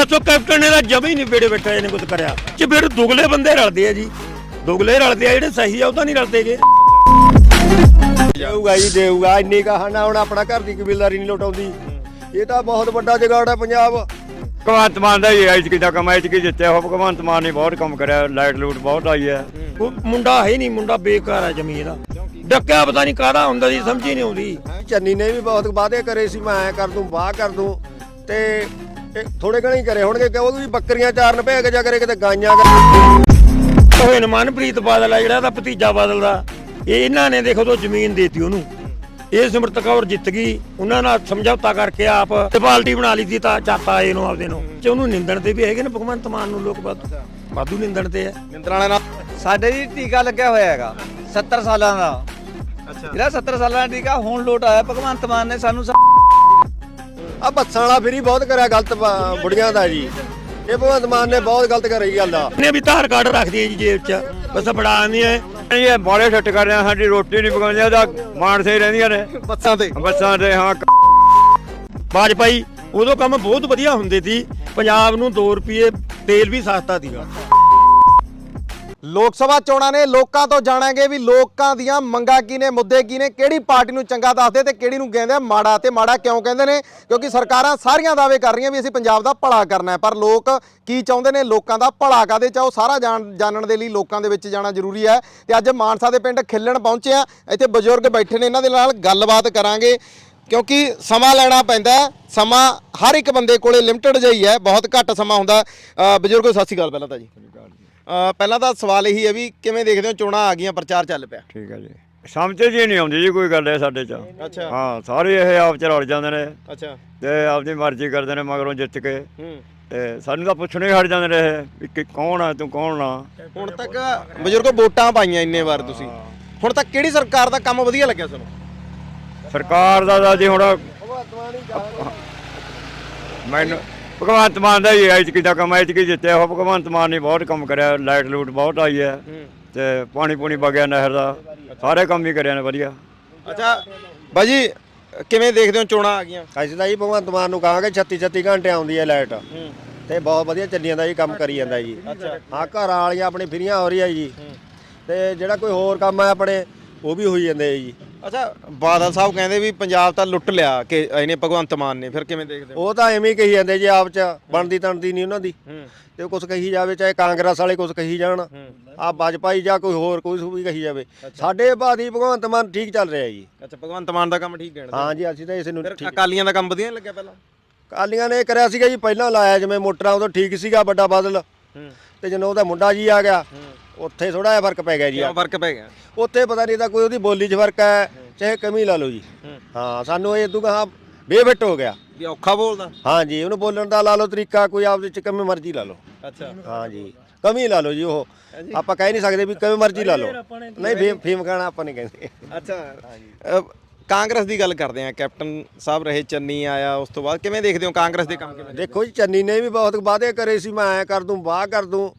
ਦੱਸੋ ਕੈਪਟਨ ਨੇ ਤਾਂ ਜਮੇ ਹੀ ਨਹੀਂ ਬੇੜੇ ਬੈਠਾ ਇਹਨੇ ਕੁਝ ਕਰਿਆ। ਕਿ ਫਿਰ ਦੁਗਲੇ ਬੰਦੇ ਰਲਦੇ ਆ ਜੀ ਦੁਗਲੇ ਰਲਦੇ ਆ ਜਿਹੜੇ ਸਹੀ ਆ ਉਹ ਤਾਂ ਨਹੀਂ ਰਲਦੇਗੇ ਦੇਊਗਾ ਜੀ ਦੇਊਗਾ ਇੰਨੀ ਕਹਾਣਾ ਹੁਣ ਆਪਣਾ ਘਰ ਦੀ ਕਬੀਲਦਾਰੀ ਨਹੀਂ ਲੁਟਾਉਂਦੀ। ਇਹ ਤਾਂ ਬਹੁਤ ਵੱਡਾ ਜਗਾੜ ਹੈ ਪੰਜਾਬ। ਭਗਵੰਤ ਮਾਨ ਦਾ ਹੀ ਐਤਕੀ ਦਾ ਕੰਮ ਐਤਕੀ ਜਿੱਤਿਆ ਹੋ ਭਗਵੰਤ ਮਾਨ ਨੇ ਬਹੁਤ ਕੰਮ ਕਰਿਆ ਲਾਈਟ ਲੂਟ ਬਹੁਤ ਆਈ ਹੈ। ਉਹ ਮੁੰਡਾ ਹੈ ਨਹੀਂ ਮੁੰਡਾ ਬੇਕਾਰ ਹੈ ਜ਼ਮੀਨ ਦਾ ਡੱਕਿਆ ਪਤਾ ਨਹੀਂ ਕਾਹਦਾ ਹੁੰਦਾ ਜੀ ਸਮਝ ਹੀ ਨਹੀਂ ਆਉਂਦੀ। ਚੰਨੀ ਨੇ ਵੀ ਬਹੁਤ ਵਾਅਦੇ ਕਰੇ ਸੀ ਮੈਂ ਐ ਕਰ ਦੂੰ ਵਾਹ ਕਰ ਦੂੰ। ਤੇ ਇਹ ਥੋੜੇ ਘਣੇ ਹੀ ਕਰੇ ਹੋਣਗੇ ਕਿ ਉਹ ਵੀ ਬੱਕਰੀਆਂ ਚਾਰਨ ਭੇਜ ਜਾ ਕਰੇ ਕਿਤੇ ਗਾਈਆਂ ਕਰ। ਉਹ ਮਨਪ੍ਰੀਤ ਬਾਦਲ ਆ ਜਿਹੜਾ ਇਹਦਾ ਭਤੀਜਾ ਬਾਦਲ ਦਾ। ਇਹ ਇਹਨਾਂ ਨੇ ਦੇਖੋ ਤੋਂ ਜ਼ਮੀਨ ਦੇਤੀ ਉਹਨੂੰ। ਇਹ ਸਿਮਰਤ ਕੌਰ ਜਿੱਤ ਗਈ। ਉਹਨਾਂ ਨਾਲ ਸਮਝੌਤਾ ਕਰਕੇ ਆਪ ਤੇ ਪਾਰਟੀ ਬਣਾ ਲਈ ਸੀ ਤਾਂ ਚਾਤਾ ਇਹਨੂੰ ਆਪਦੇ ਨੂੰ। ਤੇ ਉਹਨੂੰ ਨਿੰਦਣ ਤੇ ਵੀ ਹੈਗੇ ਨੇ ਭਗਵੰਤ ਮਾਨ ਨੂੰ ਲੋਕ ਵਾਧੂ। ਵਾਧੂ ਨਿੰਦਣ ਤੇ ਆ ਨਿੰਦਰਾਂ ਵਾਲੇ ਨਾਲ ਸਾਡੇ ਜੀ ਟੀਕਾ ਲੱਗਿਆ ਹੋਇਆ ਹੈਗਾ 70 ਸਾਲਾਂ ਦਾ। ਅੱਛਾ। ਜਿਹੜਾ 70 ਸਾਲਾਂ ਦਾ ਟੀਕਾ ਹੁਣ ਲੋਟ ਆਇਆ। ਭਗਵੰਤ ਮਾਨ ਨੇ ਸਾਨੂੰ ਸ- ਆ ਬੱਸਾਂ ਵਾਲਾ ਫਰੀ ਬਹੁਤ ਕਰਿਆ ਗਲਤ ਬ- ਬੁੜੀਆਂ ਦਾ ਜੀ। ਇਹ ਭਗਵੰਤ ਮਾਨ ਨੇ ਬਹੁਤ ਗਲਤ ਕਰੀ ਗੱਲ ਦਾ। ਇਹਨੇ ਵੀ ਧਾਰ ਕਾਰਡ ਰੱਖਦੀ ਹੈ ਜੀ ਜੇਬ 'ਚ। ਬਸ ਫੜਾ ਆਉਂਦੀ ਹੈ ਇਹ ਬਾਲੇ ਛੱਟ ਕਰ ਰਿਹਾ ਸਾਡੀ ਰੋਟੀ ਨਹੀਂ ਪਕਾਉਂਦੇ ਉਹਦਾ ਮਾਣ ਸੇ ਰਹਿੰਦੀਆਂ ਨੇ। ਬੱਸਾਂ ਤੇ। ਬੱਸਾਂ ਦੇ ਹਾਂ ਵਾਜਪਾਈ ਉਦੋਂ ਕੰਮ ਬਹੁਤ ਵਧੀਆ ਹੁੰਦੇ ਸੀ। ਪੰਜਾਬ ਨੂੰ 2 ਰੁਪਏ ਤੇਲ ਵੀ ਸਸਤਾ ਸੀਗਾ। ਲੋਕ ਸਭਾ ਚੋਣਾਂ ਨੇ ਲੋਕਾਂ ਤੋਂ ਜਾਣਾਂਗੇ ਵੀ ਲੋਕਾਂ ਦੀਆਂ ਮੰਗਾਂ ਕੀ ਨੇ ਮੁੱਦੇ ਕੀ ਨੇ ਕਿਹੜੀ ਪਾਰਟੀ ਨੂੰ ਚੰਗਾ ਦੱਸਦੇ ਤੇ ਕਿਹੜੀ ਨੂੰ ਕਹਿੰਦੇ ਆ ਮਾੜਾ ਤੇ ਮਾੜਾ ਕਿਉਂ ਕਹਿੰਦੇ ਨੇ? ਕਿਉਂਕਿ ਸਰਕਾਰਾਂ ਸਾਰੀਆਂ ਦਾਅਵੇ ਕਰ ਰਹੀਆਂ ਵੀ ਅਸੀਂ ਪੰਜਾਬ ਦਾ ਭਲਾ ਕਰਨਾ ਹੈ ਪਰ ਲੋਕ ਕੀ ਚਾਹੁੰਦੇ ਨੇ? ਲੋਕਾਂ ਦਾ ਭਲਾ ਕਾਦੇ ਚਾਹੋ ਸਾਰਾ ਜਾਣ- ਜਾਣਨ ਦੇ ਲਈ ਲੋਕਾਂ ਦੇ ਵਿੱਚ ਜਾਣਾ ਜ਼ਰੂਰੀ ਹੈ। ਤੇ ਅੱਜ ਮਾਨਸਾ ਦੇ ਪਿੰਡ ਖਿੱਲਣ ਪਹੁੰਚੇ ਆ। ਇੱਥੇ ਬਜ਼ੁਰਗ ਬੈਠੇ ਨੇ ਇਹਨਾਂ ਦੇ ਨਾਲ ਗੱਲਬਾਤ ਕਰਾਂਗੇ। ਕਿਉਂਕਿ ਸਮਾਂ ਲੈਣਾ ਪੈਂਦਾ ਸਮਾਂ ਹਰ ਇੱਕ ਬੰਦੇ ਕੋਲੇ ਲਿਮਟਿਡ ਜਿਹੀ ਹੈ ਬਹੁਤ ਘੱਟ ਸਮਾਂ ਹੁੰਦਾ। ਅ, ਬਜ਼ੁਰਗੋ ਸਤਿ ਸ਼੍ਰੀ ਅਕਾਲ ਪਹਿਲਾਂ ਤਾਂ ਜੀ। ਪਹਿਲਾਂ ਤਾਂ ਸਵਾਲ ਇਹੀ ਹੈ ਵੀ ਕਿਵੇਂ ਦੇਖਦੇ ਹੋ ਚੋਣਾਂ ਆ ਗਈਆਂ ਪ੍ਰਚਾਰ ਚੱਲ ਪਿਆ? ਠੀਕ ਹੈ ਜੀ। ਸਮਝ ਜੀ ਨਹੀਂ ਆਉਂਦੀ ਜੀ ਕੋਈ ਗੱਲ ਇਹ ਸਾਡੇ ਚ। ਅੱਛਾ। ਹਾਂ ਸਾਰੇ ਇਹ ਆਪ ਚ ਰਲ ਜਾਂਦੇ ਨੇ। ਅੱਛਾ। ਤੇ ਆਪਦੀ ਮਰਜ਼ੀ ਕਰਦੇ ਨੇ ਮਗਰੋਂ ਜਿੱਤ ਕੇ। ਹੂੰ। ਤੇ ਸਾਨੂੰ ਤਾਂ ਪੁੱਛਣੇ ਹੀ ਹਟ ਜਾਂਦੇ ਨੇ ਇਹ ਵੀ ਕਿ ਕੌਣ ਆ ਤੂੰ ਕੌਣ ਨਾ ਹੁਣ ਤੱਕ ਬਜ਼ੁਰਗੋ ਵੋਟਾਂ ਪਾਈਆਂ ਇੰਨੇ ਵਾਰ ਤੁਸੀਂ। ਹੁਣ ਤੱਕ ਕਿਹੜੀ ਸਰਕਾਰ ਦਾ ਕੰਮ ਵਧੀਆ ਲੱਗਿਆ ਤੁਹਾਨੂੰ? ਸਰਕਾਰ ਦਾ ਜੀ ਹੁਣ ਮੈਨੂੰ ਭਗਵੰਤ ਮਾਨ ਦਾ ਹੀ ਐਤਕੀ ਦਾ ਕੰਮ ਐਤਕੀ ਜਿੱਤਿਆ ਹੋ ਭਗਵੰਤ ਮਾਨ ਨੇ ਬਹੁਤ ਕੰਮ ਕਰਿਆ ਲਾਈਟ ਲੂਟ ਬਹੁਤ ਆਈ ਹੈ ਤੇ ਪਾਣੀ ਪੂਣੀ ਵਗਿਆ ਨਹਿਰ ਦਾ ਸਾਰੇ ਕੰਮ ਹੀ ਕਰਿਆ ਨੇ ਵਧੀਆ। ਅੱਛਾ ਬਾਜੀ ਕਿਵੇਂ ਦੇਖਦੇ ਹੋ ਚੋਣਾਂ ਆ ਗਈਆਂ? ਅਸੀਂ ਤਾਂ ਜੀ ਭਗਵੰਤ ਮਾਨ ਨੂੰ ਕਹਾਂਗੇ 36 36 ਘੰਟੇ ਆਉਂਦੀ ਹੈ ਲਾਈਟ। ਤੇ ਬਹੁਤ ਵਧੀਆ ਚੱਲੀ ਜਾਂਦਾ ਜੀ ਕੰਮ ਕਰੀ ਜਾਂਦਾ ਜੀ। ਹਾਂ ਘਰ ਵਾਲੀਆਂ ਆਪਣੇ ਫਰੀਆਂ ਹੋ ਰਹੀਆਂ ਜੀ। ਤੇ ਜਿਹੜਾ ਕੋਈ ਹੋਰ ਕੰਮ ਹੈ ਆਪਣੇ ਉਹ ਵੀ ਹੋਈ ਜਾਂਦੇ ਜੀ। ਅੱਛਾ ਬਾਦਲ ਸਾਹਿਬ ਕਹਿੰਦੇ ਵੀ ਪੰਜਾਬ ਤਾਂ ਲੁੱਟ ਲਿਆ ਕਿ ਇਹਨੇ ਭਗਵੰਤ ਮਾਨ ਨੇ ਫਿਰ ਕਿਵੇਂ ਦੇਖਦੇ ਹੋ? ਉਹ ਤਾਂ ਐਵੇਂ ਹੀ ਕਹੀ ਜਾਂਦੇ ਜੀ ਆਪ ਚ ਬਣਦੀ ਤਣਦੀ ਨਹੀਂ ਉਹਨਾਂ ਦੀ। ਤੇ ਕੁਝ ਕਹੀ ਜਾਵੇ ਚਾਹੇ ਕਾਂਗਰਸ ਵਾਲੇ ਕੁਝ ਕਹੀ ਜਾਣ ਆ ਭਾਜਪਾਈ ਜਾਂ ਕੋਈ ਹੋਰ ਕੋਈ ਵੀ ਕਹੀ ਜਾਵੇ। ਸਾਡੇ ਬਾਦੀ ਭਗਵੰਤ ਮਾਨ ਠੀਕ ਚੱਲ ਰਿਹਾ ਜੀ। ਅੱਛਾ ਭਗਵੰਤ ਮਾਨ ਦਾ ਕੰਮ ਠੀਕ ਕਹਿਣਾ ਹਾਂ ਜੀ ਅਸੀਂ ਤਾਂ ਇਸ ਨੂੰ ਠੀਕ ਅਕਾਲੀਆਂ ਦਾ ਕੰਮ ਵਧੀਆ ਲੱਗਿਆ ਪਹਿਲਾਂ? ਕਾਲੀਆਂ ਨੇ ਕਰਿਆ ਸੀਗਾ ਜੀ ਪਹਿਲਾਂ ਲਾਇਆ ਜਿਵੇਂ ਮੋਟਰਾਂ ਉਦੋਂ ਠੀਕ ਸੀਗਾ ਵੱਡਾ ਬਾਦਲ। ਤੇ ਜਦੋਂ ਉਹਦਾ ਮੁੰਡਾ ਜੀ ਆ ਗਿਆ ਉੱਥੇ ਥੋੜਾ ਜਿਹਾ ਫ਼ਰਕ ਪੈ ਗਿਆ ਜੀ ਕਿਉਂ ਫ਼ਰਕ ਪੈ ਗਿਆ? ਉੱਥੇ ਪਤਾ ਨਹੀਂ ਤਾਂ ਕੋਈ ਉਹਦੀ ਬੋਲੀ 'ਚ ਫ਼ਰਕ ਹੈ ਚਾਹੇ ਕਮੀ ਲਾ ਲਓ ਜੀ। ਹਾਂ। ਸਾਨੂੰ ਇਹ ਇਦੋਂ ਕਹਾ ਬੇਫਿੱਟ ਹੋ ਗਿਆ। ਵੀ ਔਖਾ ਬੋਲਦਾ? ਹਾਂ ਜੀ ਉਹਨੂੰ ਬੋਲਣ ਦਾ ਲਾ ਲਓ ਤਰੀਕਾ ਕੋਈ ਆਪਦੇ ਚ ਕਿਵੇਂ ਮਰਜ਼ੀ ਲਾ ਲਓ। ਅੱਛਾ। ਹਾਂ ਜੀ ਕਮੀ ਲਾ ਲਓ ਜੀ ਉਹ। ਆਪਾਂ ਕਹਿ ਨਹੀਂ ਸਕਦੇ ਵੀ ਕਿਵੇਂ ਮਰਜ਼ੀ ਲਾ ਲਓ। ਨਹੀਂ ਫੀਮ ਫੀਮ ਖਾਣਾ ਆਪਾਂ ਨਹੀਂ ਕਹਿੰਦੇ। ਅੱਛਾ। ਕਾਂਗਰਸ ਦੀ ਗੱਲ ਕਰਦੇ ਆ ਕੈਪਟਨ ਸਾਹਿਬ ਰਹੇ ਚੰਨੀ ਆਇਆ ਉਸ ਤੋਂ ਬਾਅਦ ਕਿਵੇਂ ਦੇਖਦੇ ਹੋ ਕਾਂਗਰਸ ਦੇ ਕੰਮ ਕਿਵੇਂ ਦੇਖੋ ਜੀ ਚੰਨੀ ਨੇ ਵੀ ਬਹੁਤ ਵਾਅਦੇ ਕਰੇ ਸੀ ਮੈਂ ਐ ਕਰ ਦੂੰ ਵਾਹ ਕਰ ਦੂੰ।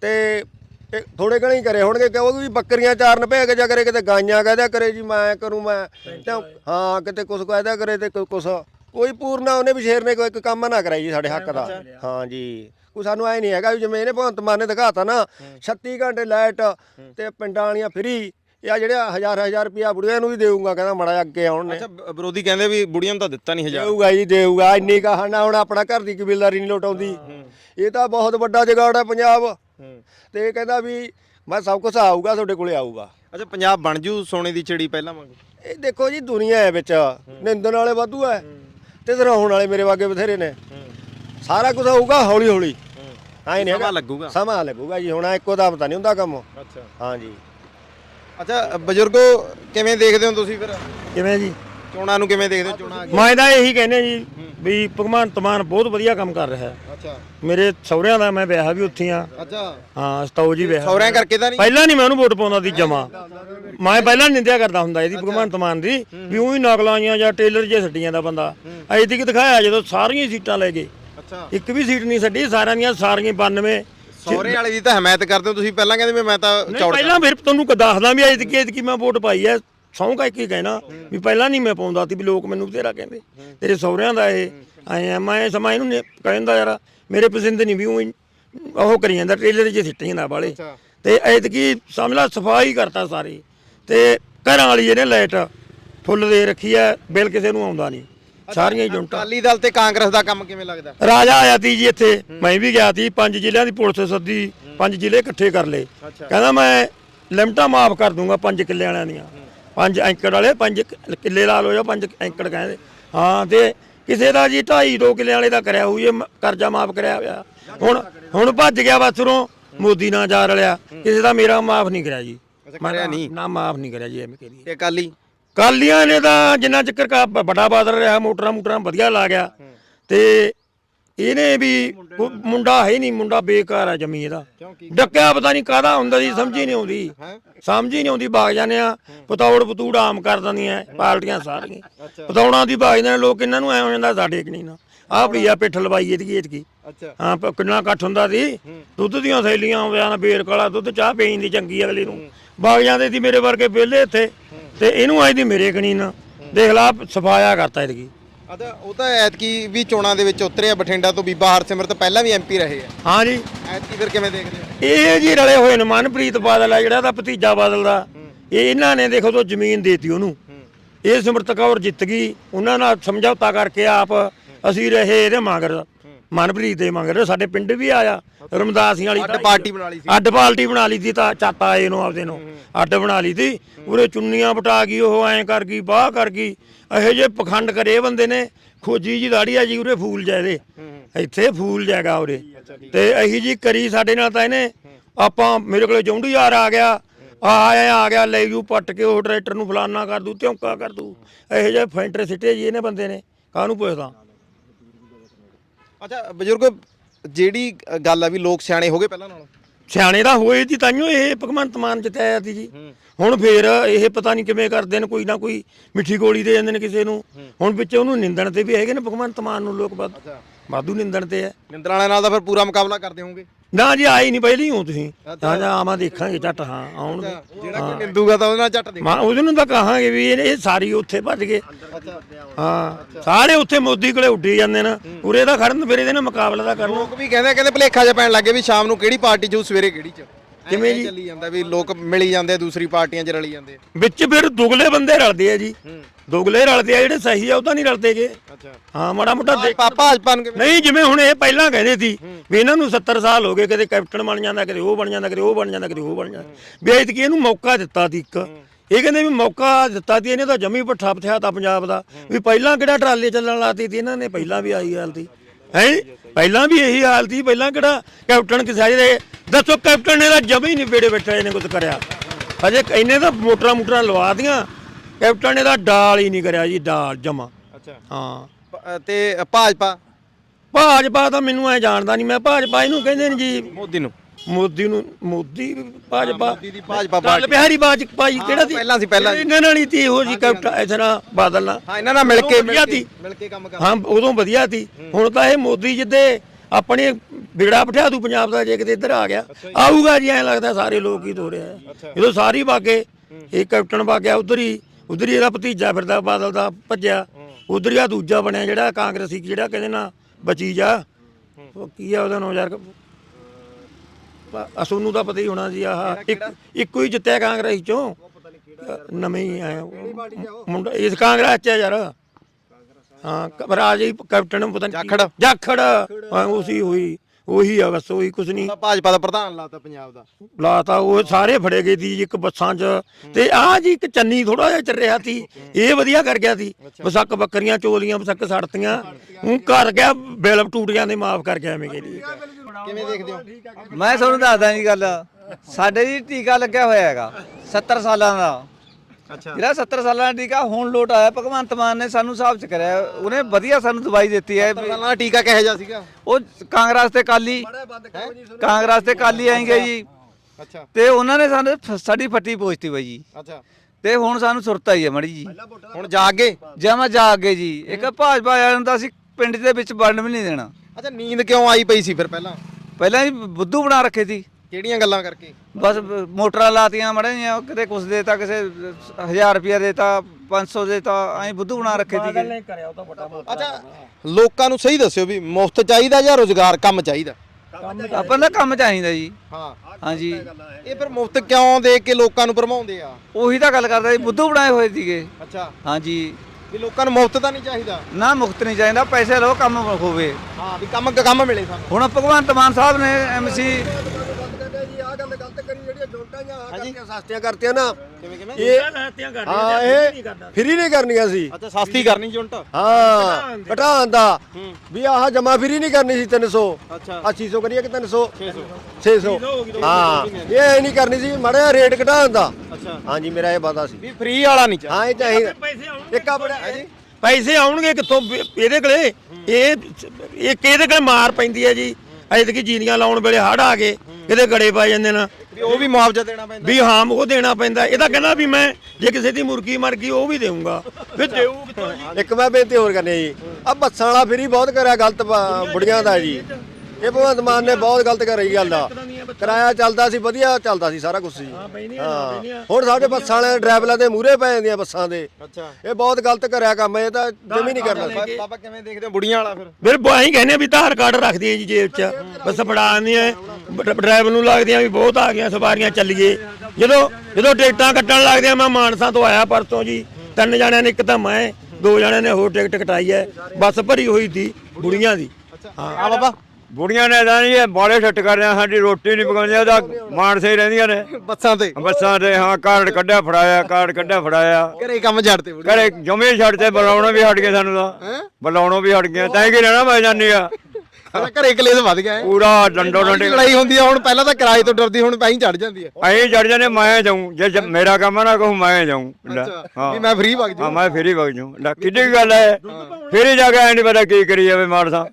ਤੇ ਇਹ ਥੋੜੇ ਘਣੇ ਹੀ ਕਰੇ ਹੋਣਗੇ ਕਿ ਉਹ ਵੀ ਬੱਕਰੀਆਂ ਚਾਰਨ ਭੇਜ ਜਾ ਕਰੇ ਕਿਤੇ ਗਾਈਆਂ ਕਹਦਿਆ ਕਰੇ ਜੀ ਮੈਂ ਕਰੂੰ ਮੈਂ। ਤੇ ਹਾਂ ਕਿਤੇ ਕੁਛ ਕਹਦਿਆ ਕਰੇ ਤੇ ਕੋਈ ਕੁਛ। ਕੋਈ ਪੂਰਨਾ ਉਹਨੇ ਵੀ ਸ਼ੇਰ ਨੇ ਕੋਈ ਇੱਕ ਕੰਮ ਨਾ ਕਰਾਈ ਜੀ ਸਾਡੇ ਹੱਕ ਦਾ। ਹਾਂ ਜੀ। ਕੋਈ ਸਾਨੂੰ ਐ ਨਹੀਂ ਹੈਗਾ ਵੀ ਜਿਵੇਂ ਇਹਨੇ ਭਗਵੰਤ ਮਾਨ ਨੇ ਦਿਖਾਤਾ ਨਾ 36 ਘੰਟੇ ਲਾਈਟ ਤੇ ਪਿੰਡਾਂ ਵਾਲੀਆਂ ਫਰੀ। ਇਹ ਆ ਜਿਹੜੇ ਹਜ਼ਾਰ ਹਜ਼ਾਰ ਰੁਪਿਆ ਬੁੜੀਆਂ ਨੂੰ ਵੀ ਦੇਊਗਾ ਕਹਿੰਦਾ ਮੜਾ ਅੱਗੇ ਆਉਣ ਨੇ। ਅੱਛਾ ਵਿਰੋਧੀ ਕਹਿੰਦੇ ਵੀ ਬੁੜੀਆਂ ਨੂੰ ਤਾਂ ਦਿੱਤਾ ਨਹੀਂ ਹਜ਼ਾਰ। ਦੇਊਗਾ ਜੀ ਦੇਊਗਾ। ਇੰਨੀ ਕਹਾਣਾ ਹੁਣ ਆਪਣਾ ਘਰ ਦੀ ਕਬੀਲਦਾਰੀ ਨਹੀਂ ਲੁਟਾਉਂਦੀ ਇਹ ਤਾਂ ਬਹੁਤ ਵੱਡਾ ਜਗਾੜ ਹੈ ਪੰਜਾਬ। ਤੇ ਇਹ ਕਹਿੰਦਾ ਵੀ ਮੈਂ ਸਭ ਕੁਝ ਆਊਗਾ ਤੁਹਾਡੇ ਕੋਲੇ ਆਊਗਾ। ਅੱਛਾ ਪੰਜਾਬ ਬਣ ਜੂ ਸੋਨੇ ਦੀ ਚਿੜੀ ਪਹਿਲਾਂ ਵਾਂਗੂ? ਇਹ ਦੇਖੋ ਜੀ ਦੁਨੀਆ ਹੈ ਵਿੱਚ। ਨਿੰਦਣ ਵਾਲੇ ਵਾਧੂ ਹੈ ਤੇ ਧਰਾਉਣ ਵਾਲੇ ਮੇਰੇ ਵਾਗੇ ਬਥੇਰੇ ਨੇ। ਸਾਰਾ ਕੁਝ ਆਊਗਾ ਹੌਲੀ ਹੌਲੀ ਐ ਨਹੀਂ ਸਮਾਂ ਲੱਗੂਗਾ। ਸਮਾਂ ਲੱਗੂਗਾ ਜੀ ਹੁਣ ਇੱਕੋ ਦਮ ਤਾਂ ਨਹੀਂ ਹੁੰਦਾ ਕੰਮ। ਅੱਛਾ। ਹਾਂ ਜੀ। ਅੱਛਾ ਬਜ਼ੁਰਗੋ ਕਿਵੇਂ ਦੇਖਦੇ ਹੋ ਤੁਸੀਂ ਫਿਰ? ਕਿਵੇਂ ਜੀ? ਚੋਣਾਂ ਨੂੰ ਕਿਵੇਂ ਦੇਖਦੇ ਹੋ? ਚੋਣਾਂ ਆ ਗਈਆਂ। ਮੈਂ ਤਾਂ ਇਹੀ ਕਹਿੰਦੇ ਜੀ ਵੀ ਭਗਵੰਤ ਮਾਨ ਬਹੁਤ ਵਧੀਆ ਕੰਮ ਕਰ ਰਿਹਾ ਹੈ। ਅੱਛਾ। ਮੇਰੇ ਸਹੁਰਿਆਂ ਦਾ ਮੈਂ ਵਿਆਹ ਵੀ ਉੱਥੇ ਆ ਅੱਛਾ। ਹਾਂ ਸਤੌ ਜੀ ਵਿਆਹ। ਸੌਰਿਆਂ ਕਰਕੇ ਤਾਂ ਨਹੀਂ? ਪਹਿਲਾਂ ਨਹੀਂ ਮੈਂ ਉਹਨੂੰ ਵੋਟ ਪਾਉਂਦਾ ਸੀ ਜਮਾ। ਮੈਂ ਪਹਿਲਾਂ ਨਿੰਦਿਆ ਕਰਦਾ ਹੁੰਦਾ ਇਹਦੀ ਭਗਵੰਤ ਮਾਨ ਦੀ ਵੀ ਉਹੀ ਨਕਲਾਈਆਂ ਜਾਂ ਟੇਲਰ ਜੇ ਛੱਡੀਆਂ ਦਾ ਬੰਦਾ। ਐਦੀ ਕਿ ਦਿਖਾਇਆ ਜਦੋਂ ਸਾਰੀਆਂ ਹੀ ਸੀਟਾਂ ਲੈ ਗਏ। ਅੱਛਾ। ਇੱਕ ਵੀ ਸੀਟ ਨਹੀਂ ਛੱਡੀ ਸਾਰਿਆਂ ਦੀਆਂ ਸਾਰੀਆਂ 92 ਸੌਰੇ ਵਾਲੇ ਦੀ ਤਾਂ ਹਮਾਇਤ ਕਰਦੇ ਹੋ ਤੁਸੀਂ। ਪਹਿਲਾਂ ਕਹਿੰਦੇ ਵੀ ਮੈਂ ਤਾਂ ਨਹੀਂ ਚੌੜ ਪਹਿਲਾਂ ਫਿਰ ਤੁਹਾਨੂੰ ਕ- ਦੱਸਦਾ ਵੀ ਐਤਕੀ ਐਤਕੀ ਮੈਂ ਵੋਟ ਪਾਈ ਐ ਸੌਂ ਕਾ ਕੀ ਕਹਿਣਾ ਵੀ ਪਹਿਲਾਂ ਨਹੀਂ ਮੈਂ ਪਾਉਂਦਾ ਸੀ ਵੀ ਲੋਕ ਮੈਨੂੰ ਬਥੇਰਾ ਕਹਿੰਦੇ। ਤੇਰੇ ਸਹੁਰਿਆਂ ਦਾ ਇਹ ਆਏ ਆ ਮੈਂ ਸਮਾਂ ਇਹਨੂੰ ਕਹਿੰਦਾ ਯਾਰ ਮੇਰੇ ਪਸੰਦ ਨਹੀਂ ਵੀ ਉਹ ਕਰੀ ਜਾਂਦਾ ਟ੍ਰੇਲਰ 'ਚ ਸਿੱਟ ਜਾਂਦਾ ਵਾਲੇ। ਤੇ ਐਤਕੀ ਸਮਝ ਲਾ ਸਫ਼ਾਈ ਕਰਤਾ ਸਾਰੇ। ਤੇ ਘਰਾਂ ਵਾਲੀ ਇਹਨੇ ਲਾਈਟ ਫੁੱਲ ਦੇ ਰੱਖੀ ਐ ਬਿੱਲ ਕਿਸੇ ਨੂੰ ਆਉਂਦਾ ਨਹੀਂ। ਸਾਰੀਆਂ ਯੂਨਿਟਾਂ ਅਕਾਲੀ ਦਲ ਤੇ ਕਾਂਗਰਸ ਦਾ ਕੰਮ ਕਿਵੇਂ ਲੱਗਦਾ? ਰਾਜਾ ਆਇਆ ਤੀ ਜੀ ਇੱਥੇ ਮੈਂ ਵੀ ਗਿਆ ਸੀ ਪੰਜ ਜ਼ਿਲ੍ਹਿਆਂ ਦੀ ਪੁਲਿਸ ਸੱਦੀ ਪੰਜ ਜ਼ਿਲ੍ਹੇ ਇਕੱਠੇ ਕਰ ਲਏ। ਕਹਿੰਦਾ ਮੈਂ ਲਿਮਟਾਂ ਮਾਫ ਕਰ ਦੂੰਗਾ ਪੰਜ ਕਿੱਲੇ ਵਾਲਿਆਂ ਦੀਆਂ। ਪੰਜ ਐਂਕੜ ਵਾਲੇ ਪੰਜ ਕਿ- ਕਿੱਲੇ ਲਾ ਲਓ ਜਾਂ ਪੰਜ ਐਂਕੜ ਕਹਿੰਦੇ। ਹਾਂ ਤੇ ਕਿਸੇ ਦਾ ਜੀ 2.5 2 ਕਿੱਲੇ ਵਾਲੇ ਦਾ ਕਰਿਆ ਹੋਈ ਹੈ ਮ- ਕਰਜ਼ਾ ਮਾਫ ਕਰਿਆ ਹੋਇਆ। ਹੁਣ ਹੁਣ ਭੱਜ ਗਿਆ ਬਸਰੋਂ ਮੋਦੀ ਨਾਲ ਜਾ ਰਲਿਆ। ਕਿਸੇ ਦਾ ਮੇਰਾ ਮਾਫ ਨਹੀਂ ਕਰਿਆ ਜੀ। ਮੈਂ ਕਰਿਆ ਨਹੀਂ। ਨਾ ਮਾਫ ਨਹੀਂ ਕਰਿਆ ਜੀ ਐਵੇਂ ਕਹਦੀ ਤੇ ਅਕਾਲੀ? ਕਾਲੀਆਂ ਨੇ ਤਾਂ ਜਿੰਨਾ ਚੱਕਰ ਕਾ ਵੱਡਾ ਬਾਦਲ ਰਿਹਾ ਮੋਟਰਾਂ ਮੋਟਰਾਂ ਵਧੀਆ ਲਾ ਗਿਆ। ਤੇ ਇਹਨੇ ਵੀ ਉਹ ਮੁੰਡਾ ਹੈ ਨਹੀਂ ਮੁੰਡਾ ਬੇਕਾਰ ਆ ਜਮੀ ਇਹਦਾ। ਡੱਕਿਆ ਪਤਾ ਨਹੀਂ ਕਾਹਦਾ ਹੁੰਦਾ ਜੀ ਸਮਝ ਹੀ ਨਹੀਂ ਆਉਂਦੀ। ਸਮਝ ਹੀ ਨਹੀਂ ਆਉਂਦੀ ਬਾਗ ਜਾਂਦੇ ਆ। ਪਤੌੜ ਪਤੂੜ ਆਮ ਕਰ ਦਿੰਦੀਆਂ ਪਾਰਟੀਆਂ ਸਾਰੀਆਂ। ਪਤੌੜਾਂ ਦੀ ਬਾਗ ਜਾਂਦੇ ਨੇ, ਲੋਕ ਇਹਨਾਂ ਨੂੰ ਐ ਹੋ ਜਾਂਦਾ ਸਾਡੇ ਕਿ ਨਹੀਂ ਨਾ। ਆ ਪਿੱਠ ਲਵਾਈ ਇਹਦੀ ਇਹ ਕੀ? ਅੱਛਾ। ਹਾਂ ਕਿੰਨਾ ਇਕੱਠ ਹੁੰਦਾ ਸੀ। ਦੁੱਧ ਦੀਆਂ ਥੈਲੀਆਂ ਆਉਂਦਿਆਂ ਬੇਰ ਕਾਲਾ ਦੁੱਧ ਚਾਹ ਪੀਣ ਦੀ ਚੰਗੀ ਅਗਲੇ ਨੂੰ। ਬਾਗ ਜਾਂਦੇ ਸੀ ਮੇਰੇ ਵਰਗੇ ਵਿਹਲੇ ਇੱਥੇ। ਤੇ ਇਹਨੂੰ ਆਈ ਦੀ ਮੇਰੇ ਕਣੀ ਨਾ। ਦੇਖ ਲਾ ਸਫਾਇਆ ਕਰਤਾ ਇਹਦੀ। ਅੱਛਾ ਉਹ ਤਾਂ ਐਤਕੀ ਵੀ ਚੋਣਾਂ ਦੇ ਵਿੱਚ ਉਤਰੇ ਆ ਬਠਿੰਡਾ ਤੋਂ ਬੀਬਾ ਹਰਸਿਮਰਤ ਪਹਿਲਾਂ ਵੀ ਐਮਪੀ ਰਹੇ ਆ। ਹਾਂ ਜੀ। ਐਤਕੀ ਫਿਰ ਕਿਵੇਂ ਦੇਖਦੇ ਹੋ? ਇਹ ਜੀ ਰਲੇ ਹੋਏ ਨੇ ਮਨਪ੍ਰੀਤ ਬਾਦਲ ਆ ਜਿਹੜਾ ਦਾ ਭਤੀਜਾ ਬਾਦਲ ਦਾ। ਇਹ ਇਹਨਾਂ ਨੇ ਦੇਖੋ ਤੋਂ ਜ਼ਮੀਨ ਦੇਤੀ ਉਹਨੂੰ। ਇਹ ਸਿਮਰਤ ਕੌਰ ਜਿੱਤ ਗਈ ਉਹਨਾਂ ਨਾਲ ਸਮਝੌਤਾ ਕਰਕੇ ਆਪ ਅਸੀਂ ਰਹੇ ਇਹਦੇ ਮਗਰ। ਮਨਪ੍ਰੀਤ ਦੇ ਮਗਰ ਸਾਡੇ ਪਿੰਡ ਵੀ ਆਇਆ। ਰਮਦਾਸੀਆਂ ਵਾਲੀ ਅੱਡ ਪਾਰਟੀ ਬਣਾ ਲਈ ਸੀ। ਅੱਡ ਪਾਰਟੀ ਬਣਾ ਲਈ ਸੀ ਤਾਂ ਚਾਤਾ ਆਏ ਨੂੰ ਆਪਦੇ ਨੂੰ। ਅੱਡ ਬਣਾ ਲਈ ਸੀ। ਉਰੇ ਚੁੰਨੀਆਂ ਪਟਾ ਗਈ ਉਹ ਐਂ ਕਰ ਗਈ ਬਾਹ ਕਰ ਗਈ। ਇਹੋ ਜਿਹੇ ਪਖੰਡ ਕਰੇ ਬੰਦੇ ਨੇ। ਖੋਜੀ ਜੀ ਦਾੜੀ ਆ ਜੀ ਉਰੇ ਫੂਲ ਜਾ ਇਹਦੇ ਇੱਥੇ ਫੂਲ ਜਾਗਾ ਉਰੇ। ਤੇ ਇਹੀ ਜੀ ਕਰੀ ਸਾਡੇ ਨਾਲ ਤਾਂ ਇਹਨੇ। ਆਪਾਂ ਮੇਰੇ ਕੋਲੇ ਜੌਂਡੀ ਯਾਰ ਆ ਗਿਆ। ਆ ਆਇਆ ਆ ਗਿਆ ਲੈ ਜੂ ਪੱਟ ਕੇ ਉਹ ਟਰੈਕਟਰ ਨੂੰ ਫਲਾਨਾ ਕਰ ਦੂ ਧਿਉਂਕਾ ਕਰ ਦੂ। ਇਹੋ ਜਿਹੇ ਫੈਂਟਰ ਸਿੱਟੇ ਜੀ ਇਹਨੇ ਬੰਦੇ ਨੇ। ਕਾਹਨੂੰ ਪੁੱਛਦਾ? ਅੱਛਾ ਬਜ਼ੁਰਗ ਜਿਹੜੀ ਗੱਲ ਆ ਵੀ ਲੋਕ ਸਿਆਣੇ ਹੋ ਗਏ ਪਹਿਲਾਂ ਨਾਲੋਂ? ਸਿਆਣੇ ਦਾ ਹੋਏ ਦੀ ਤਾਈਓ ਇਹ ਭਗਵੰਤ ਮਾਨ ਜਿਤਾਇਆ ਸੀ ਜੀ। ਹੁਣ ਫੇਰ ਇਹ ਪਤਾ ਨਹੀਂ ਕਿਵੇਂ ਕਰਦੇ ਨੇ ਕੋਈ ਨਾ ਕੋਈ ਮਿੱਠੀ ਗੋਲੀ ਦੇ ਜਾਂਦੇ ਨੇ ਕਿਸੇ ਨੂੰ। ਹੁਣ ਵਿੱਚ ਉਹਨੂੰ ਨਿੰਦਣ ਤੇ ਵੀ ਹੈਗੇ ਨੇ ਭਗਵੰਤ ਮਾਨ ਨੂੰ ਲੋਕ ਵੱਧ ਨਿੰਦਣ ਤੇ ਹੈ। ਵਾਲਿਆਂ ਨਾਲ ਤਾਂ ਫਿਰ ਪੂਰਾ ਮੁਕਾਬਲਾ ਕਰਦੇ ਹੋਵੋਗੇ ਨਾ ਜੀ ਆਈ ਨਹੀਂ ਪਹਿਲੀ ਹੋ ਤੁਸੀਂ। ਹਾਂ ਜਾਂ ਆਵਾਂ ਦੇਖਾਂਗੇ ਝੱਟ ਹਾਂ ਆਉਣਗੇ ਜਿਹੜਾ ਕੋਈ ਨਿੰਦੂਗਾ ਤਾਂ ਉਹਦੇ ਨਾਲ ਝੱਟ ਦੇ ਮਾ ਉਹਦੇ ਨੂੰ ਤਾਂ ਕਹਾਂਗੇ ਵੀ ਇਹ ਇਹ ਸਾਰੀ ਉੱਥੇ ਭੱਜ ਗਏ। ਹਾਂ ਸਾਰੇ ਉੱਥੇ ਮੋਦੀ ਕੋਲੇ ਉੱਡੀ ਜਾਂਦੇ ਨੇ। ਉਰੇ ਦਾ ਖੜਨ ਫਿਰ ਇਹਦੇ ਨਾਲ ਮੁਕਾਬਲਾ ਦਾ ਕਰਨਾ। ਲੋਕ ਵੀ ਕਹਿੰਦੇ ਕਹਿੰਦੇ ਭਲੇਖਾ ਜਿਹਾ ਪੈਣ ਲੱਗੇ ਵੀ ਸ਼ਾਮ ਨੂੰ ਕਿਹੜੀ ਪਾਰਟੀ ਚ ਸਵੇਰੇ ਕਿਹੜੀ ਚ। ਕਿਵੇਂ ਜੀ? ਚੱਲੀ ਜਾਂਦਾ ਵੀ ਲੋਕ ਮਿਲੀ ਜਾਂਦੇ ਦੂਸਰੀ ਪਾਰਟੀਆਂ ਚ ਰਲੀ ਜਾਂਦੇ। ਵਿੱਚ ਫਿਰ ਦੁਗਲੇ ਬੰਦੇ ਰਲਦੇ ਆ ਜੀ। ਦੁਗਲੇ ਰਲਦੇ ਆ ਜਿਹੜੇ ਸਹੀ ਆ ਉਹ ਤਾਂ ਨਹੀਂ ਰਲਦੇਗੇ ਅੱਛਾ। ਹਾਂ ਮਾੜਾ ਮੋਟਾ ਦੇਖ ਪਾਪਾ ਭਾਜਪਾ ਨੂੰ ਕਿਵੇਂ? ਨਹੀਂ ਜਿਵੇਂ ਹੁਣ ਇਹ ਪਹਿਲਾਂ ਕਹਿੰਦੇ ਸੀ ਵੀ ਇਹਨਾਂ ਨੂੰ 70 ਸਾਲ ਹੋ ਗਏ ਕਦੇ ਕੈਪਟਨ ਬਣ ਜਾਂਦਾ ਕਦੇ ਉਹ ਬਣ ਜਾਂਦਾ ਕਦੇ ਉਹ ਬਣ ਜਾਂਦਾ ਕਦੇ ਉਹ ਬਣ ਜਾਂਦਾ। ਵੀ ਐਤਕੀ ਇਹਨੂੰ ਮੌਕਾ ਦਿੱਤਾ ਸੀ ਇੱਕ। ਇਹ ਕਹਿੰਦੇ ਵੀ ਮੌਕਾ ਦਿੱਤਾ ਸੀ ਇਹਨੇ ਤਾਂ ਜਮੀ ਪੱਠਾ ਪਥਿਆ ਤਾਂ ਪੰਜਾਬ ਦਾ। ਵੀ ਪਹਿਲਾਂ ਕਿਹੜਾ ਟਰਾਲੇ ਚੱਲਣ ਲਾਤੀ ਸੀ ਇਹਨਾਂ ਨੇ ਪਹਿਲਾਂ ਵੀ ਆਈ ਹਾਲ ਸੀ। ਹੈ? ਪਹਿਲਾਂ ਵੀ ਇਹੀ ਹਾਲ ਸੀ ਪਹਿਲਾਂ ਕਿਹੜਾ ਕੈਪਟਨ ਕਿਸੇ ਦੇ ਦੱਸੋ ਕੈਪਟਨ ਨੇ ਤਾਂ ਜਮੀ ਨਹੀਂ ਬੇੜੇ ਬੈਠਾ ਇਹਨੇ ਕੁਝ ਕਰਿਆ। ਹਜੇ ਇਹਨੇ ਤਾਂ ਮੋਟਰਾਂ ਮੋਟਰਾਂ ਲਵਾ ਦੀਆਂ ਕੈਪਟਨ ਨੇ ਤਾਂ ਡਾਲ ਹੀ ਨਹੀਂ ਕਰਿਆ ਜੀ ਡਾਲ ਜਮਾ। ਅੱਛਾ। ਹਾਂ। ਪ- ਤੇ ਭਾਜਪਾ? ਭਾਜਪਾ ਤਾਂ ਮੈਨੂੰ ਐ ਜਾਣਦਾ ਨਹੀਂ ਮੈਂ ਭਾਜਪਾ ਇਹਨੂੰ ਕਹਿੰਦੇ ਨੇ ਜੀ ਮੋਦੀ ਨੂੰ। ਮੋਦੀ ਨੂੰ ਮੋਦੀ ਭਾਜਪਾ। ਮੋਦੀ ਦੀ ਭਾਜਪਾ ਚੱਲ ਬਿਹਾਰੀ ਬਾਜਪਾ ਜੀ ਕਿਹੜਾ ਸੀ? ਪਹਿਲਾਂ ਸੀ, ਪਹਿਲਾਂ ਸੀ। ਇਹਨਾਂ ਨਾਲ ਹੀ ਤੀ ਇਹੋ ਜੀ ਕੈਪਟਨ ਇਥਨਾ ਬਾਦਲ ਨਾਲ। ਹਾਂ ਇਹਨਾਂ ਨਾਲ ਮਿਲ ਕੇ ਵਧੀਆ ਸੀ। ਮਿਲ ਕੇ ਕੰਮ ਕਰ ਹਾਂ ਉਦੋਂ ਵਧੀਆ ਸੀ। ਹੁਣ ਤਾਂ ਇਹ ਮੋਦੀ ਜਿੱਦੇ ਆਪਣੇ ਵਿਗੜਾ ਬਿਠਾ ਦੂ ਪੰਜਾਬ ਦਾ ਜੇ ਕਿਤੇ ਇੱਧਰ ਆ ਗਿਆ ਆਊਗਾ ਜੀ ਐ ਲੱਗਦਾ ਸਾਰੇ ਲੋਕ ਹੀ ਤੋੜਿਆ ਜਦੋਂ ਸਾਰੀ ਬਾਗੇ ਇਹ ਕੈਪਟਨ ਬਾਗਿਆ ਉਧਰ ਹੀ ਉਧਰ ਹੀ ਇਹਦਾ ਭਤੀਜਾ ਫਿਰਦਾ ਬਾਦਲ ਦਾ ਭੱਜਿਆ। ਉਧਰ ਹੀ ਆ ਦੂਜਾ ਬਣਿਆ ਜਿਹੜਾ ਕਾਂਗਰਸੀ ਜਿਹੜਾ ਕਹਿੰਦੇ ਨਾ ਬਚੀ ਜਾ ਉਹ ਕੀ ਆ ਉਹਦਾ ਨਾਮ ਯਾਰ? ਅਸੋਨੂੰ ਦਾ ਪਤਾ ਹੀ ਹੋਣਾ ਜੀ ਆਹ ਇੱਕ ਇੱਕੋ ਹੀ ਜਿੱਤਿਆ ਕਾਂਗਰਸ ਚੋਂ। ਨਵੇਂ ਹੀ ਆਇਆ ਉਹ। ਮੁੰਡਾ ਇਸ ਕਾਂਗਰਸ ਚ ਆ ਯਾਰ। ਹਾਂ ਕਬਰਾਜ ਹੀ ਕੈਪਟਨ ਨੂੰ ਪਤਾ ਨਹੀਂ ਜਾਖੜ। ਜਾਖੜ। ਹਾਂ ਉਸੀ ਹੋਈ ਉਹੀ ਆ ਬਸ ਉਹੀ ਕੁਝ ਨਹੀਂ ਤਾਂ ਭਾਜਪਾ ਦਾ ਪ੍ਰਧਾਨ ਲਾਤਾ ਪੰਜਾਬ ਦਾ। ਲਾਤਾ ਉਹ ਸਾਰੇ ਫੜੇ ਗਏ ਸੀ ਜੀ ਇੱਕ ਬੱਸਾਂ 'ਚ। ਤੇ ਆਹ ਜੀ ਇੱਕ ਚੰਨੀ ਥੋੜਾ ਜਿਹਾ ਚੱਲ ਰਿਹਾ ਸੀ। ਇਹ ਵਧੀਆ ਕਰ ਗਿਆ ਸੀ। ਬਸੱਕ ਬੱਕਰੀਆਂ ਚੋਲੀਆਂ ਬਸੱਕ ਸੜਤੀਆਂ। ਉਹ ਕਰ ਗਿਆ ਬਿੱਲ ਟੂਟ ਜਾਂਦੇ ਮਾਫ ਕਰ ਗਿਆ ਐਵੇਂ ਕਹਿੰਦੀ ਕਿਵੇਂ ਦੇਖਦੇ ਹੋ? ਮੈਂ ਤੁਹਾਨੂੰ ਦੱਸਦਾ ਜੀ ਗੱਲ। ਸਾਡੇ ਜੀ ਟੀਕਾ ਲੱਗਿਆ ਹੋਇਆ ਹੈਗਾ 70 ਸਾਲਾਂ ਦਾ। ਅੱਛਾ। ਜਿਹੜਾ 70 ਸਾਲਾਂ ਦਾ ਟੀਕਾ ਹੁਣ ਲੋਟ ਆਇਆ ਭਗਵੰਤ ਮਾਨ ਨੇ ਸਾਨੂੰ ਸਾਫ਼ ਚ ਕਰਿਆ ਉਹਨੇ ਵਧੀਆ ਸਾਨੂੰ ਦਵਾਈ ਦਿੱਤੀ ਹੈ ਸਾਲਾਂ ਦਾ ਟੀਕਾ ਕਿਹੋ ਜਿਹਾ ਸੀਗਾ? ਉਹ ਕਾਂਗਰਸ ਤੇ ਕਾਲੀ ਕਾਂਗਰਸ ਤੇ ਕਾਲੀ ਆਏਗੇ ਜੀ। ਅੱਛਾ। ਤੇ ਉਹਨਾਂ ਨੇ ਸਾਨੂੰ ਫ- ਸਾਡੀ ਫੱਟੀ ਪੋਚਤੀ ਬਾਈ ਜੀ। ਅੱਛਾ। ਤੇ ਹੁਣ ਸਾਨੂੰ ਸੁਰਤ ਆਈ ਹੈ ਮੜੀ ਜੀ। ਹੁਣ ਜਾਗ ਗਏ ਜਮਾ ਜਾ ਅੱਗੇ ਜੀ। ਇੱਕ ਭਾਜਪਾ ਵਾਲਿਆਂ ਨੂੰ ਤਾਂ ਅਸੀਂ ਪਿੰਡ ਦੇ ਵਿੱਚ ਵੜਨ ਵੀ ਨਹੀਂ ਦੇਣਾ। ਅੱਛਾ ਨੀਂਦ ਕਿਉਂ ਆਈ ਪਈ ਸੀ ਫਿਰ ਪਹਿਲਾਂ? ਪਹਿਲਾਂ ਹੀ ਬੁੱਧੂ ਬਣਾ ਰੱਖੇ ਸੀ। ਕਿਹੜੀਆਂ ਗੱਲਾਂ ਕਰਕੇ? ਬਸ ਮੋਟਰਾਂ ਲਾਤੀਆਂ ਮੜੇ ਕਿਤੇ ਕੁਛ ਦੇਤਾ ਕਿਸੇ 1000 ਰੁਪਿਆ ਦੇਤਾ 500 ਦੇ ਤਾਂ ਐਂ ਬੁੱਧੂ ਬਣਾ ਰੱਖੇ ਸੀਗੇ। ਨਹੀਂ ਕਰਿਆ ਉਹ ਤਾਂ ਵੱਡਾ ਮੋਟਾ ਅੱਛਾ ਲੋਕਾਂ ਨੂੰ ਸਹੀ ਦੱਸਿਓ ਵੀ ਮੁਫਤ ਚਾਹੀਦਾ ਜਾਂ ਰੋਜ਼ਗਾਰ ਕੰਮ ਚਾਹੀਦਾ? ਆਪਾਂ ਦਾ ਕੰਮ ਚਾਹੀਦਾ ਜੀ। ਹਾਂ। ਹਾਂਜੀ। ਇਹ ਫਿਰ ਮੁਫਤ ਕਿਉਂ ਦੇ ਕੇ ਲੋਕਾਂ ਨੂੰ ਭਰਮਾਉਂਦੇ ਆ? ਉਹੀ ਤਾਂ ਗੱਲ ਕਰਦਾ ਜੀ ਬੁੱਧੂ ਬਣਾਏ ਹੋਏ ਸੀਗੇ। ਅੱਛਾ। ਹਾਂਜੀ। ਵੀ ਲੋਕਾਂ ਨੂੰ ਮੁਫਤ ਤਾਂ ਨਹੀਂ ਚਾਹੀਦਾ? ਨਾ ਮੁਕਤ ਨਹੀਂ ਚਾਹੀਦਾ ਪੈਸੇ ਲਓ ਕੰਮ ਹੋਵੇ। ਹਾਂ ਵੀ ਕੰਮ ਕੰਮ ਮਿਲੇ ਸਾਨੂੰ। ਹੁਣ ਭਗਵੰਤ ਮਾਨ ਸਾਹਿਬ ਨੇ ਐਮਸੀ ਜੀ ਆ ਗੱਲ ਗਲਤ ਕਰੀ ਜਿਹੜੀਆਂ ਜੋਟਾਂ ਜਾਂ ਸਸਤੀਆਂ ਕਰਤੀਆਂ ਨਾ। ਕਿਵੇਂ ਕਿਵੇਂ? ਇਹ ਲੈਤੀਆਂ ਹਾਂ ਇਹ ਫਰੀ ਨਹੀਂ ਕਰਨੀਆਂ ਸੀ। ਅੱਛਾ ਸਸਤੀ ਕਰਨੀ ਜੁੰਟ ਹਾਂ ਘਟਾਉਣ ਦਾ। ਵੀ ਆਹ ਜਮਾ ਫਰੀ ਨਹੀਂ ਕਰਨੀ ਸੀ 300 ਅੱਛਾ। ਆ 600 ਕਰੀਏ ਕਿ 300 600 ਹਾਂ ਇਹ ਐ ਨਹੀਂ ਕਰਨੀ ਸੀ ਮੜਿਆ ਰੇਟ ਘਟਾਉਣ ਦਾ। ਅੱਛਾ। ਹਾਂਜੀ ਮੇਰਾ ਇਹ ਵਾਦਾ ਸੀ। ਵੀ ਫ੍ਰੀ ਵਾਲਾ ਨਹੀਂ ਚਾਹੀਦਾ। ਹਾਂ ਇਹ ਚਾਹੀਦਾ ਪੈਸੇ ਆਉਣਗੇ ਇੱਕ ਆ ਬੜਾ ਪੈਸੇ ਆਉਣਗੇ ਕਿੱਥੋਂ? ਵੀ ਇਹਦੇ ਕੋਲੇ ਇਹ ਇਹ ਕਿਹਦੇ ਕੋਲੇ ਮਾਰ ਪੈਂਦੀ ਹੈ ਜੀ? ਐਤਕੀ ਜੀਨੀਆਂ ਲਾਉਣ ਵੇਲੇ ਹੜ ਆ ਗਏ। ਇਹਦੇ ਗੜੇ ਪਾ ਜਾਂਦੇ ਨੇ। ਵੀ ਉਹ ਵੀ ਮੁਆਵਜ਼ਾ ਦੇਣਾ ਪੈਂਦਾ। ਵੀ ਹਾਂ ਉਹ ਦੇਣਾ ਪੈਂਦਾ। ਇਹ ਤਾਂ ਕਹਿੰਦਾ ਵੀ ਮੈਂ ਜੇ ਕਿਸੇ ਦੀ ਮੁਰਗੀ ਮਰ ਗਈ ਉਹ ਵੀ ਦੇਊਂਗਾ। ਫਿਰ ਦੇਊ ਕਿੱਥੋਂ ਜੀ? ਇੱਕ ਮੈਂ ਬੇਨਤੀ ਹੋਰ ਕਰਨੀ ਹੈ ਜੀ। ਆ ਬੱਸਾਂ ਵਾਲਾ ਫਰੀ ਬਹੁਤ ਕਰਿਆ ਗਲਤ ਬ- ਬੁੜੀਆਂ ਦਾ ਜੀ। ਇਹ ਭਗਵੰਤ ਮਾਨ ਨੇ ਬਹੁਤ ਗਲਤ ਕਰੀ ਗੱਲ ਆ ਕਿਰਾਇਆ ਚੱਲਦਾ ਸੀ ਵਧੀਆ ਚੱਲਦਾ ਸੀ ਸਾਰਾ ਕੁਝ ਜੀ। ਹਾਂ ਹੁਣ ਸਾਡੇ ਬੱਸਾਂ ਵਾਲੇ ਡਰਾਈਵਰਾਂ ਦੇ ਮੂਹਰੇ ਪੈ ਜਾਂਦੀਆਂ ਬੱਸਾਂ ਦੇ। ਅੱਛਾ। ਇਹ ਬਹੁਤ ਗਲਤ ਕਰਿਆ ਕੰਮ ਇਹ ਤਾਂ ਜਮੀ ਨਹੀਂ ਕਰਨਾ। ਸੀ। ਬਾਬਾ ਕਿਵੇਂ ਦੇਖਦੇ ਹੋ ਬੁੜੀਆਂ ਵਾਲਾ ਫਿਰ? ਫਿਰ ਬਾਈ ਕਹਿੰਦੇ ਆ ਵੀ ਆਧਾਰ ਕਾਰਡ ਰੱਖਦੀ ਹੈ ਜੀ ਜੇਬ 'ਚ। ਬਸ ਫੜਾ ਆਉਂਦੀਆਂ ਡਰਾਈਵਰ ਨੂੰ ਲੱਗਦੀਆਂ ਵੀ ਬਹੁਤ ਆ ਗਈਆਂ ਸਵਾਰੀਆਂ ਚੱਲੀਏ। ਜਦੋਂ ਜਦੋਂ ਟਿਕਟਾਂ ਕੱਟਣ ਲੱਗਦੀਆਂ ਮੈਂ ਮਾਨਸਾ ਤੋਂ ਆਇਆ ਪਰਸੋਂ ਜੀ। ਤਿੰਨ ਜਣਿਆਂ ਨੇ ਇੱਕ ਤਾਂ ਮੈਂ ਦੋ ਜਣਿਆਂ ਨੇ ਹੋਰ ਟਿਕਟ ਕਟਾਈ ਹੈ। ਬੱਸ ਭਰੀ ਹੋਈ ਸੀ ਬੁੜੀਆਂ ਦੀ। ਹਾਂ। ਆ ਬਾਬਾ ਬੁੜੀਆਂ ਨੇ ਤਾਂ ਇਹ ਬਾਲੇ ਛੱਟ ਕਰ ਰਿਆ ਸਾਡੀ ਰੋਟੀ ਨਹੀਂ ਪਕਾਉਂਦੀਆਂ ਉਹਦਾ ਮਾਨਸੇ ਹੀ ਰਹਿੰਦੀਆਂ ਨੇ। ਬੱਸਾਂ ਤੇ। ਬੱਸਾਂ ਤੇ ਹਾਂ ਕਾਰਡ ਕੱਢਿਆ ਫੜਾਇਆ ਕਾਰਡ ਕੱਢਿਆ ਫੜਾਇਆ। ਘਰੇ ਕੰਮ ਛੱਡਦੇ ਘਰੇ ਜਮੇ ਛੱਡ ਤੇ ਬੁਲਾਉਣੋਂ ਵੀ ਹਟ ਗਏ ਸਾਨੂੰ ਤਾਂ। ਬੁਲਾਉਣੋਂ ਵੀ ਹਟ ਗਏ ਤਾਂ ਕੀ ਰਹਿਣਾ ਮੈਂ ਜਾਨੀ ਆ। ਅੱਛਾ ਘਰੇ ਕਲੇਸ਼ ਵੱਧ ਗਿਆ ਹੈ ਪੂਰਾ ਡੰਡੋ ਡੰਡੇ। ਲੜਾਈ ਹੁੰਦੀ ਆ ਹੁਣ ਪਹਿਲਾਂ ਤਾਂ ਕਿਰਾਏ ਤੋਂ ਡਰਦੀ ਹੁਣ ਪੈਂ ਚੜ ਜਾਂਦੀ ਹੈ ਐਂ ਚੜ ਜਾਂਦੇ ਮੈਂ ਜਾਉਂ ਜੇ ਜੇ ਮੇਰਾ ਕੰਮ ਆ ਨਾ ਕਹੂੰ ਮੈਂ ਜਾਉਂ ਅੱਛਾ ਵੀ ਮੈਂ ਫ੍ਰੀ ਵਗ ਹਾਂ ਮੈਂ ਫਿਰ ਵਗ ਜਾਉਂ ਲੈ ਕਿੱਡੀ ਗੱਲ ਹੈ। ਫਿਰ ਜਾ ਕੇ ਐ ਨਹੀਂ ਪਤਾ ਕੀ ਕਰੀ ਜਾਵੇ ਮਾਰਸਾ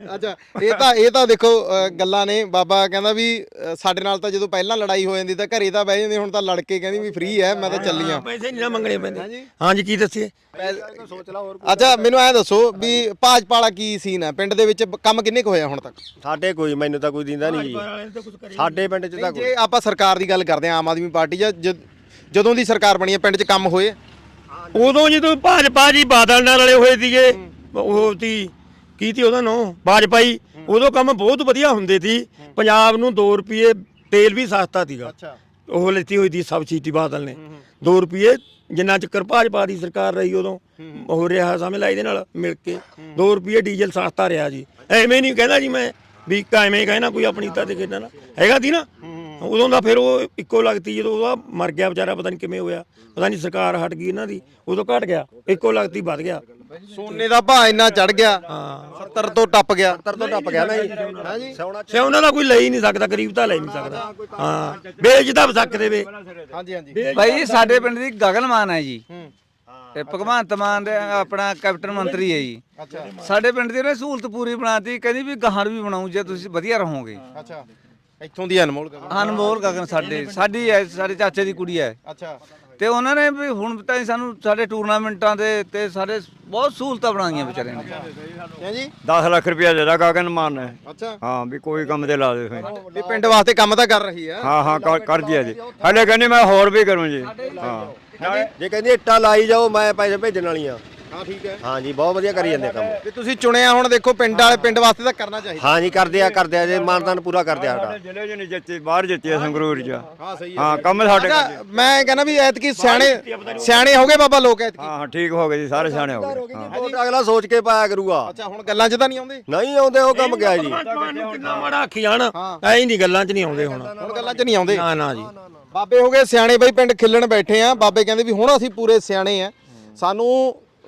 ਅੱਛਾ ਇਹ ਤਾਂ ਇਹ ਤਾਂ ਦੇਖੋ ਅ, ਗੱਲਾਂ ਨੇ। ਬਾਬਾ ਕਹਿੰਦਾ ਵੀ ਅ, ਸਾਡੇ ਨਾਲ ਤਾਂ ਜਦੋਂ ਪਹਿਲਾਂ ਲੜਾਈ ਹੋ ਜਾਂਦੀ ਤਾਂ ਘਰੇ ਤਾਂ ਬਹਿ ਜਾਂਦੇ ਹੁਣ ਤਾਂ ਲੜ ਕੇ ਕਹਿੰਦੀ ਵੀ ਫ੍ਰੀ ਹੈ ਮੈਂ ਤਾਂ ਚੱਲੀ ਆ। ਪੈਸੇ ਨਹੀਂ ਨਾ ਮੰਗਣੇ ਪੈਂਦੇ। ਹਾਂਜੀ। ਕੀ ਦੱਸੀਏ? ਅੱਛਾ ਮੈਨੂੰ ਐ ਦੱਸੋ ਵੀ ਭਾਜਪਾ ਵਾਲਾ ਕੀ ਸੀਨ ਹੈ ਪਿੰਡ ਦੇ ਵਿੱਚ ਬ- ਕੰਮ ਕਿੰਨੇ ਕੁ ਹੋਇਆ ਹੁਣ ਤੱਕ? ਸਾਡੇ ਕੋਈ ਮੈਨੂੰ ਤਾਂ ਕੋਈ ਦਿੰਦਾ ਨਹੀਂ ਜੀ। ਸਾਡੇ ਪਿੰਡ 'ਚ ਤਾਂ ਕੋਈ ਜੇ ਆਪਾਂ ਸਰਕਾਰ ਦੀ ਗੱਲ ਕਰਦੇ ਆ ਆਮ ਆਦਮੀ ਪਾਰਟੀ ਜਾਂ ਜਦ- ਜਦੋਂ ਦੀ ਸਰਕਾਰ ਬਣੀ ਹੈ ਪਿੰਡ 'ਚ ਕੰਮ ਹੋਏ? ਉਦੋਂ ਜਦੋਂ ਭਾਜਪਾ ਜੀ ਬਾਦਲ ਨਾਲ ਰਲੇ ਹੋਏ ਸੀਗੇ ਉਹ ਤੀ ਕੀ ਤੀ ਉਹਦਾ ਨਾਂ? ਬਾਜਪਾਈ। ਉਦੋਂ ਕੰਮ ਬਹੁਤ ਵਧੀਆ ਹੁੰਦੇ ਸੀ ਪੰਜਾਬ ਨੂੰ 2 ਰੁਪਏ ਤੇਲ ਵੀ ਸਸਤਾ ਸੀਗਾ। ਅੱਛਾ। ਉਹ ਲੈਤੀ ਹੋਈ ਸੀ ਸਬਸਿਡੀ ਬਾਦਲ ਨੇ। 2 ਰੁਪਏ ਜਿੰਨਾ ਚਿਰ ਭਾਜਪਾ ਦੀ ਸਰਕਾਰ ਰਹੀ ਉਦੋਂ। ਹੋ ਰਿਹਾ ਸਮਝ ਲੈ ਇਹਦੇ ਨਾਲ ਮਿਲ ਕੇ। 2 ਰੁਪਏ ਡੀਜ਼ਲ ਸਸਤਾ ਰਿਹਾ ਜੀ। ਐਵੇਂ ਨਹੀਂ ਕਹਿੰਦਾ ਜੀ ਮੈਂ ਵੀ ਕਿਵੇਂ ਕਹਿਣਾ ਕੋਈ ਆਪਣੀ ਤਾਂ ਦੇ ਕਿੰਨਾ ਨਾ ਹੈਗਾ ਸੀ ਨਾ? ਉਦੋਂ ਦਾ ਫਿਰ ਉਹ ਇੱਕੋ ਲੱਗਤੀ ਜਦੋਂ ਉਹਦਾ ਮਰ ਗਿਆ ਵਿਚਾਰਾ ਪਤਾ ਨਹੀਂ ਕਿਵੇਂ ਹੋਇਆ। ਪਤਾ ਨਹੀਂ ਸਰਕਾਰ ਹਟ ਗਈ ਇਹਨਾਂ ਦੀ। ਉਦੋਂ ਘਟ ਗਿਆ। ਇੱਕੋ ਲੱਗਤੀ ਵੱਧ ਗਿਆ। ਸੋਨੇ ਦਾ ਭਾਅ ਇੰਨਾ ਚੜ ਗਿਆ। ਹਾਂ 70 ਤੋਂ ਟੱਪ ਗਿਆ। 70 ਤੋਂ ਟੱਪ ਗਿਆ ਨਾ ਜੀ। ਹਾਂਜੀ ਸੇ ਉਹਨਾਂ ਦਾ ਕੋਈ ਲੈ ਹੀ ਨਹੀਂ ਸਕਦਾ ਗਰੀਬ ਤਾਂ ਲੈ ਨਹੀਂ ਸਕਦਾ। ਹਾਂ ਵੇਚਦਾ ਵਸਕ ਦੇਵੇ। ਹਾਂਜੀ ਹਾਂਜੀ। ਭਾਈ ਜੀ ਸਾਡੇ ਪਿੰਡ ਦੀ ਗਗਨ ਮਾਨ ਹੈ ਜੀ। ਤੇ ਭਗਵੰਤ ਮਾਨ ਦੇ ਆਪਣਾ ਕੈਪਟਨ ਮੰਤਰੀ ਹੈ ਜੀ। ਅੱਛਾ। ਸਾਡੇ ਪਿੰਡ ਦੀ ਉਹਨੇ ਸਹੂਲਤ ਪੂਰੀ ਬਣਾਤੀ ਕਹਿੰਦੀ ਵੀ ਗਾਹਾਂ ਵੀ ਬਣਾਉ ਜੇ ਤੁਸੀਂ ਵਧੀਆ ਰਹੋਗੇ। ਅੱਛਾ। ਇੱਥੋਂ ਦੀ ਅਨਮੋਲ ਗਗਨ। ਅਨਮੋਲ ਗਗਨ ਸਾਡੇ ਸਾਡੀ ਹੈ ਸਾਡੇ ਚਾਚੇ ਦੀ ਕੁੜੀ ਹੈ। ਅੱਛਾ। ਤੇ ਉਹਨਾਂ ਨੇ ਵੀ ਹੁਣ ਤਾਂ ਸਾਨੂੰ ਸਾਡੇ ਟੂਰਨਾਮੈਂਟਾਂ ਦੇ ਤੇ ਸਾਡੇ ਬਹੁਤ ਸਹੂਲਤਾਂ ਬਣਾਈਆਂ ਵਿਚਾਰੇ ਨੇ। ਹੈ ਜੀ? 10 ਲੱਖ ਰੁਪਇਆ ਦੇ ਦਾ ਗਗਨ ਮਾਨ ਨੇ ਅੱਛਾ। ਹਾਂ ਵੀ ਕੋਈ ਕੰਮ ਤੇ ਲਾ ਦੇ ਫਿਰ। ਵੀ ਪਿੰਡ ਵਾਸਤੇ ਕੰਮ ਤਾਂ ਕਰ ਰਹੀ ਆ। ਹਾਂ ਹਾਂ ਕਰ- ਕਰ ਦਿਆ ਜੀ। ਹਲੇ ਕਹਿੰਦੇ ਮੈਂ ਹੋਰ ਵੀ ਕਰੂੰ ਜੀ। ਹਾਂ। ਜੇ ਕਹਿੰਦੀ ਇੱਟਾਂ ਲਾਈ ਜਾਓ ਮੈਂ ਪੈਸੇ ਭੇਜਣ ਵਾਲੀਆਂ ਹਾਂ ਠੀਕ ਹੈ। ਹਾਂਜੀ ਬਹੁਤ ਵਧੀਆ ਕਰੀ ਜਾਂਦੇ ਕੰਮ। ਵੀ ਤੁਸੀਂ ਚੁਣਿਆ ਹੁਣ ਦੇਖੋ ਪਿੰਡ ਵਾਲੇ ਪਿੰਡ ਵਾਸਤੇ ਤਾਂ ਕਰਨਾ ਚਾਹੀਦਾ। ਹਾਂਜੀ ਕਰਦੇ ਆ ਕਰਦੇ ਆ ਜੇ ਮਾਨਦਾਨ ਪੂਰਾ ਕਰਦੇ ਆ ਸਾਡਾ। ਜ਼ਿਲ੍ਹੇ ਚ ਨਹੀਂ ਜਿੱਤੇ ਬਾਹਰ ਜਿੱਤੇ ਆ ਸੰਗਰੂਰ ਚ। ਹਾਂ ਸਹੀ ਹਾਂ। ਕੰਮ ਸਾਡੇ ਅੱਛਾ ਮੈਂ ਕਹਿੰਦਾ ਵੀ ਐਤਕੀ ਸਿਆਣੇ ਸਿਆਣੇ ਹੋ ਗਏ ਬਾਬਾ ਲੋਕ ਐਤਕੀ? ਹਾਂ ਹਾਂ ਠੀਕ ਹੋ ਗਏ ਜੀ ਸਾਰੇ ਸਿਆਣੇ ਹੋ ਗਏ। ਹਾਂ। ਵੋਟ ਅਗਲਾ ਸੋਚ ਕੇ ਪਾਇਆ ਕਰੂਗਾ। ਅੱਛਾ ਹੁਣ ਗੱਲਾਂ 'ਚ ਤਾਂ ਨਹੀਂ ਆਉਂਦੇ? ਨਹੀਂ ਆਉਂਦੇ ਉਹ ਕੰਮ ਗਿਆ ਜੀ? ਕਿੰਨਾ ਮਾੜਾ ਆਖੀ ਜਾਣ ਐਂ ਨਹੀਂ ਗੱਲਾਂ 'ਚ ਨਹੀਂ ਆਉਂਦੇ ਹੁਣ। ਹੁਣ ਗੱਲਾਂ 'ਚ ਨਹੀਂ ਆਉਂਦੇ? ਨਾ ਨਾ ਜੀ। ਬਾਬੇ ਹੋ ਗਏ ਸਿਆਣੇ ਬਈ ਪਿੰਡ ਖਿੱਲਣ ਬੈਠੇ ਆ। ਬਾਬੇ ਕਹਿੰਦੇ ਵੀ ਹੁਣ ਅਸੀਂ ਪੂਰੇ ਸਿਆਣੇ ਆ। ਸਾਨੂੰ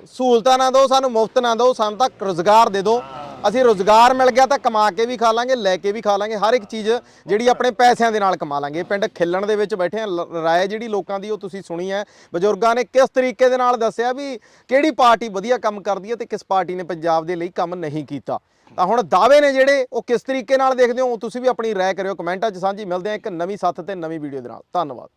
ਸਹੂਲਤਾਂ ਨਾ ਦਿਓ, ਸਾਨੂੰ ਮੁਫਤ ਨਾ ਦਿਓ, ਸਾਨੂੰ ਤਾਂ ਰੋਜ਼ਗਾਰ ਦੇ ਦਿਓ। ਅਸੀਂ ਰੋਜ਼ਗਾਰ ਮਿਲ ਗਿਆ ਤਾਂ ਕਮਾ ਕੇ ਵੀ ਖਾ ਲਾਂਗੇ, ਲੈ ਕੇ ਵੀ ਖਾ ਲਾਂਗੇ, ਹਰ ਇੱਕ ਚੀਜ਼ ਜਿਹੜੀ ਆਪਣੇ ਪੈਸਿਆਂ ਦੇ ਨਾਲ ਕਮਾ ਲਾਂਗੇ। ਪਿੰਡ ਖਿੱਲਣ ਦੇ ਵਿੱਚ ਬੈਠੇ ਆ ਰਾਏ ਜਿਹੜੀ ਲੋਕਾਂ ਦੀ ਉਹ ਤੁਸੀਂ ਸੁਣੀ ਹੈ। ਬਜ਼ੁਰਗਾਂ ਨੇ ਕਿਸ ਤਰੀਕੇ ਦੇ ਨਾਲ ਦੱਸਿਆ ਵੀ ਕਿਹੜੀ ਪਾਰਟੀ ਵਧੀਆ ਕੰਮ ਕਰਦੀ ਹੈ ਤੇ ਕਿਸ ਪਾਰਟੀ ਨੇ ਪੰਜਾਬ ਦੇ ਲਈ ਕੰਮ ਨਹੀਂ ਕੀਤਾ। ਤਾਂ ਹੁਣ ਦਾਅਵੇ ਨੇ ਜਿਹੜੇ, ਉਹ ਕਿਸ ਤਰੀਕੇ ਨਾਲ ਦੇਖਦੇ ਹੋ? ਉਹ ਤੁਸੀਂ ਵੀ ਆਪਣੀ ਰਾਏ ਕਰਿਓ, ਕਮੈਂਟਾਂ 'ਚ ਸਾਂਝੀ। ਮਿਲਦੇ ਆ ਇੱਕ ਨਵੀਂ ਸੱਥ ਤੇ ਨਵੀਂ ਵੀਡੀਓ ਦੇ ਨਾਲ। ਧੰਨਵਾਦ।